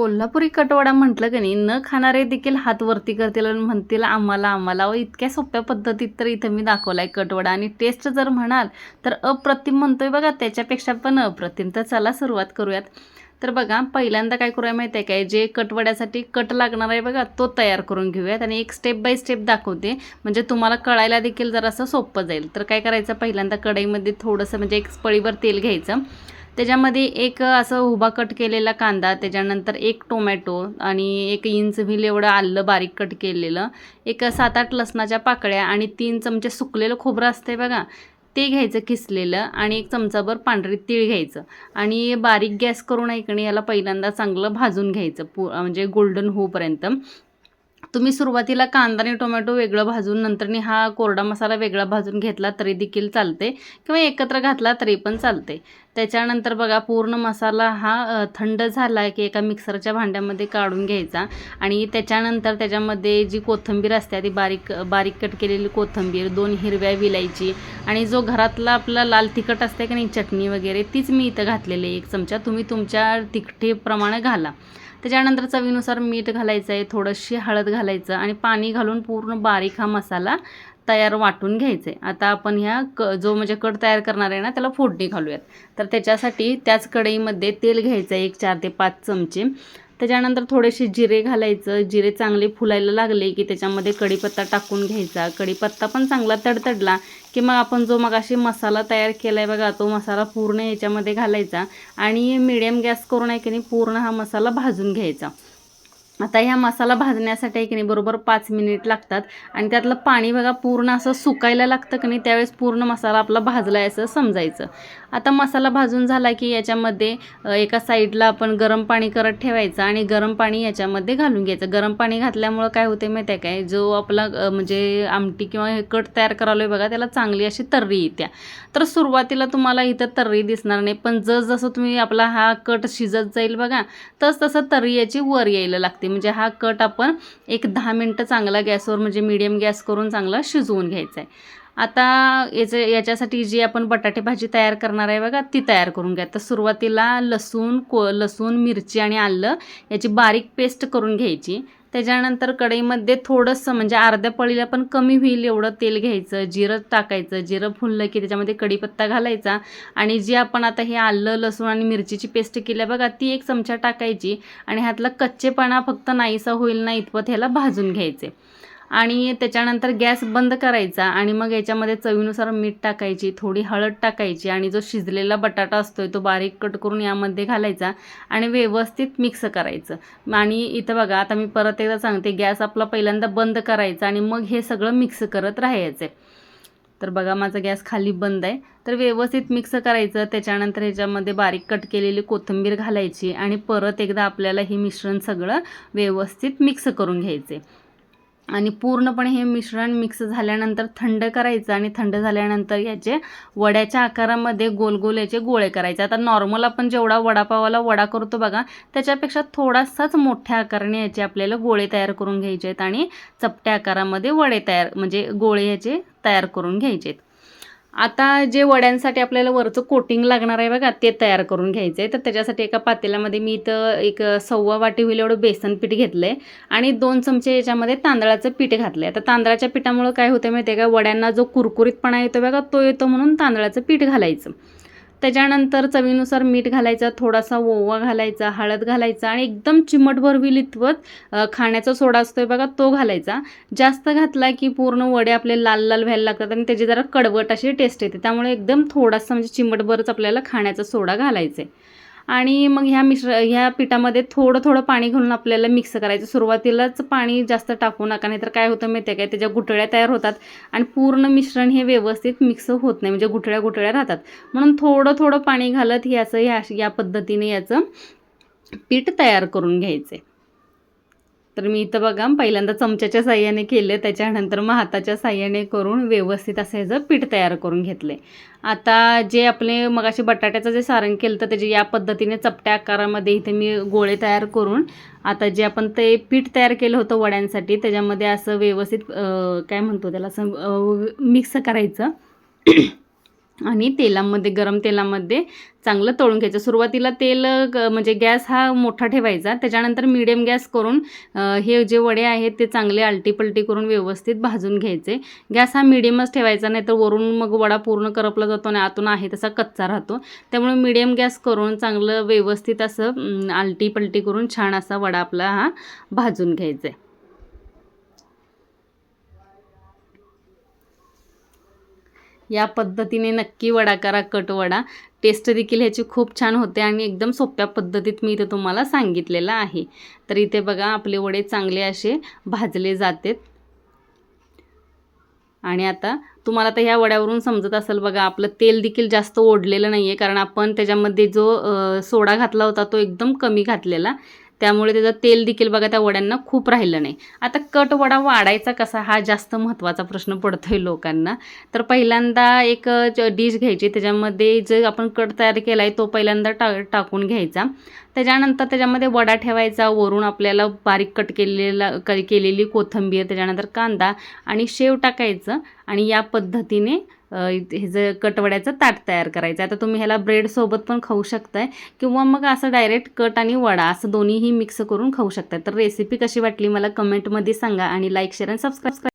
कोल्हापुरी कटवडा म्हटलं की नाही न खाणारे देखील हात वरती करतील आणि म्हणतील आम्हाला आम्हाला व इतक्या सोप्या पद्धतीत तर इथं मी दाखवला आहे कटवडा. आणि टेस्ट जर म्हणाल तर अप्रतिम म्हणतोय बघा त्याच्यापेक्षा पण अप्रतिम. तर चला सुरुवात करूयात. तर बघा पहिल्यांदा काय करूया माहिती आहे काय? जे कटवड्यासाठी कट लागणार आहे बघा तो तयार करून घेऊयात आणि एक स्टेप बाय स्टेप दाखवते. म्हणजे तुम्हाला कळायला देखील जरासं सोपं जाईल. तर काय करायचं? पहिल्यांदा कढईमध्ये थोडंसं म्हणजे एक पळीवर तेल घ्यायचं. त्याच्यामध्ये एक असं उभा कट केलेला कांदा त्याच्यानंतर एक टोमॅटो आणि एक इंच व्हील एवढं आलं बारीक कट केलेलं एक सात आठ लसणाच्या पाकळ्या आणि तीन चमचे सुकलेलं खोबरं असते बघा ते घ्यायचं किसलेलं आणि एक चमचाभर पांढरी तीळ घ्यायचं. आणि बारीक गॅस करून ऐकणे याला पहिल्यांदा चांगलं भाजून घ्यायचं पू म्हणजे गोल्डन होऊपर्यंत. तुम्ही सुरुवातीला कांदा आणि टोमॅटो वेगळं भाजून नंतरनी हा कोरडा मसाला वेगळा भाजून घेतला तरी देखील चालते किंवा एकत्र घातला तरी पण चालते. त्याच्यानंतर बघा पूर्ण मसाला हा थंड झाला की एका मिक्सरच्या भांड्यामध्ये काढून घ्यायचा आणि त्याच्यानंतर त्याच्यामध्ये जी कोथिंबीर असते ती बारीक बारीक कट केलेली कोथिंबीर दोन हिरव्या विलायची आणि जो घरातला आपला लाल तिखट असते की नाही चटणी वगैरे तीच मी इथं घातलेली आहे एक चमचा. तुम्ही तुमच्या तिखटेप्रमाणे घाला. त्याच्यानंतर चवीनुसार मीठ घालायचं आहे थोडंशी हळद घालायचं आणि पाणी घालून पूर्ण बारीक हा मसाला तयार वाटून घ्यायचं आहे आता आपण ह्या क जो म्हणजे कट तयार करणार आहे ना त्याला फोडणी घालूयात. तर त्याच्यासाठी त्याच कढईमध्ये तेल घ्यायचं आहे एक चार ते पाच चमचे. त्याच्यानंतर थोडेसे जिरे घालायचं. जिरे चांगले फुलायला लागले की त्याच्यामध्ये कढीपत्ता टाकून घ्यायचा. कढीपत्ता पण चांगला तडतडला की मग आपण जो मग अशी मसाला तयार केला आहे बघा तो मसाला पूर्ण याच्यामध्ये घालायचा आणि मिडियम गॅस करून आहे की नाही पूर्ण हा मसाला भाजून घ्यायचा. आता ह्या मसाला भाजण्यासाठी की नाही बरोबर पाच मिनिट लागतात. आणि त्यातलं पाणी बघा पूर्ण असं सुकायला लागतं की नाही त्यावेळेस पूर्ण मसाला आपला भाजला आहे असं समजायचं. आता मसाला भाजून झाला की याच्यामध्ये एका साईडला आपण गरम पाणी करत ठेवायचं आणि गरम पाणी याच्यामध्ये घालून घ्यायचं. गरम पाणी घातल्यामुळं काय होते माहिती आहे काय? जो आपला म्हणजे आमटी किंवा हे कट तयार करालो आहे बघा त्याला चांगली अशी तर्री येत्या. तर सुरुवातीला तुम्हाला इथं तर्री दिसणार नाही पण जसजसं तुम्ही आपला हा कट शिजत जाईल बघा तस तसं तर्री याची वर यायला लागते. म्हणजे हा कट आपण एक दहा मिनटं चांगला गॅसवर म्हणजे मीडियम गॅस करून चांगला शिजवून घ्यायचा आहे आता याचं याच्यासाठी जी आपण बटाटे भाजी तयार करणार आहे बघा ती तयार करून घ्या. तर सुरुवातीला लसूण को लसूण मिरची आणि आलं याची बारीक पेस्ट करून घ्यायची. त्याच्यानंतर कढईमध्ये थोडंसं म्हणजे अर्ध्या पळीला पण कमी होईल एवढं तेल घ्यायचं जिरं टाकायचं जिरं फुललं की त्याच्यामध्ये कढीपत्ता घालायचा. आणि जी आपण आता हे आलं लसूण आणि मिरचीची पेस्ट केली आहे बघा ती एक चमचा टाकायची आणि ह्यातला कच्चेपणा फक्त नाहीसा होईल ना इतपत ह्याला भाजून घ्यायचे. आणि त्याच्यानंतर गॅस बंद करायचा आणि मग याच्यामध्ये चवीनुसार मीठ टाकायची थोडी हळद टाकायची आणि जो शिजलेला बटाटा असतो तो बारीक कट करून यामध्ये घालायचा आणि व्यवस्थित मिक्स करायचं. आणि इथं बघा आता मी परत एकदा सांगते गॅस आपला पहिल्यांदा बंद करायचा आणि मग हे सगळं मिक्स करत राहायचं. तर बघा माझा गॅस खाली बंद आहे. तर व्यवस्थित मिक्स करायचं त्याच्यानंतर ह्याच्यामध्ये बारीक कट केलेली कोथिंबीर घालायची आणि परत एकदा आपल्याला हे मिश्रण सगळं व्यवस्थित मिक्स करून घ्यायचे. आणि पूर्णपणे हे मिश्रण मिक्स झाल्यानंतर थंड करायचं आणि थंड झाल्यानंतर याचे वड्याच्या आकारामध्ये गोल गोल याचे गोळे करायचे. आता नॉर्मल आपण जेवढा वडापावाला वडा करतो बघा त्याच्यापेक्षा थोडासाच मोठ्या आकाराने याचे आपल्याला गोळे तयार करून घ्यायचे आहेत आणि चपट्या आकारामध्ये वडे तयार म्हणजे गोळे याचे तयार करून घ्यायचे आहेत. आता जे वड्यांसाठी आपल्याला वरचं कोटिंग लागणार आहे बघा ते तयार करून घ्यायचं आहे तर त्याच्यासाठी एका पातेल्यामध्ये मी इथं एक सव्वा वाटी होईल एवढं बेसन पीठ घेतलं आहे आणि दोन चमचे याच्यामध्ये तांदळाचं पीठ घातलं आहे आता तांदळाच्या पिठामुळं काय होतं माहिती आहे का? वड्यांना जो कुरकुरीतपणा येतो बघा तो येतो म्हणून तांदळाचं पीठ घालायचं. त्याच्यानंतर चवीनुसार मीठ घालायचं थोडासा ओवा घालायचा हळद घालायचा आणि एकदम चिमटभर विलितवत खाण्याचा सोडा असतोय बघा तो घालायचा. जास्त घातला की पूर्ण वडे आपले लाल लाल व्हायला लागतात आणि त्याची जरा कडवट अशी टेस्ट येते. त्यामुळे एकदम थोडासा म्हणजे चिमटभरच आपल्याला खाण्याचा सोडा घालायचा आहे आणि मग ह्या मिश्र ह्या पिठामध्ये थोडं थोडं पाणी घालून आपल्याला मिक्स करायचं. सुरुवातीलाच पाणी जास्त टाकू नका नाहीतर काय होतं माहिती आहे काय? त्याच्या गुठळ्या तयार होतात आणि पूर्ण मिश्रण हे व्यवस्थित मिक्स होत नाही. म्हणजे गुठळ्या गुठळ्या राहतात. म्हणून थोडं थोडं पाणी घालत ह्याचं ह्या या पद्धतीने याचं पीठ तयार करून घ्यायचं आहे तर मी इथं बघा पहिल्यांदा चमच्याच्या साह्याने केलं त्याच्यानंतर मग हाताच्या साह्याने करून व्यवस्थित असं ह्याचं पीठ तयार करून घेतलं. आता जे आपले मगाशी बटाट्याचं जे सारण केलं तर त्याचे या पद्धतीने चपट्या आकारामध्ये इथे मी गोळे तयार करून आता जे आपण ते पीठ तयार केलं होतं वड्यांसाठी त्याच्यामध्ये असं व्यवस्थित काय म्हणतो त्याला असं मिक्स करायचं. आणि तेलामध्ये गरम तेलामध्ये चांगलं तळून घ्यायचं. सुरुवातीला तेल म्हणजे गॅस हा मोठा ठेवायचा. त्याच्यानंतर मिडियम गॅस करून हे जे वडे आहेत ते चांगले आलटीपलटी करून व्यवस्थित भाजून घ्यायचे. गॅस हा मिडियमच ठेवायचा नाही तर वरून मग वडा पूर्ण करपला जातो आणि आतून आहे तसा कच्चा राहतो. त्यामुळे मिडियम गॅस करून चांगलं व्यवस्थित असं आलटीपलटी करून छान असा वडा आपला हा भाजून घ्यायचा आहे. या पद्धतीने नक्की वडा करा कट वडा. टेस्ट देखील ह्याची खूप छान होते आणि एकदम सोप्या पद्धतीत मी इथे तुम्हाला सांगितलेलं आहे. तर इथे बघा आपले वडे चांगले असे भाजले जातात. आणि आता तुम्हाला तर ह्या वड्यावरून समजत असेल बघा आपलं तेल देखील जास्त ओढलेलं नाही आहे कारण आपण त्याच्यामध्ये जो सोडा घातला होता तो एकदम कमी घातलेला. त्यामुळे त्याचं तेल देखील बघा त्या वड्यांना खूप राहिलं नाही. आता कट वडा वाढायचा कसा हा जास्त महत्त्वाचा प्रश्न पडतो आहे लोकांना. तर पहिल्यांदा एक डिश घ्यायची. त्याच्यामध्ये जे आपण कट तयार केला आहे तो पहिल्यांदा टा टाकून घ्यायचा. त्याच्यानंतर त्याच्यामध्ये वडा ठेवायचा. वरून आपल्याला बारीक कट केलेला क केलेली कोथिंबीर त्याच्यानंतर कांदा आणि शेव टाकायचं. आणि या पद्धतीने हे जे कटवड्याचं ताट तयार करायचं आता तुम्ही ह्याला ब्रेडसोबत पण खाऊ शकताय किंवा मग असं डायरेक्ट कट आणि वडा असं दोन्हीही मिक्स करून खाऊ शकताय. तर रेसिपी कशी वाटली मला कमेंटमध्ये सांगा आणि लाईक शेअर आणि सबस्क्राईब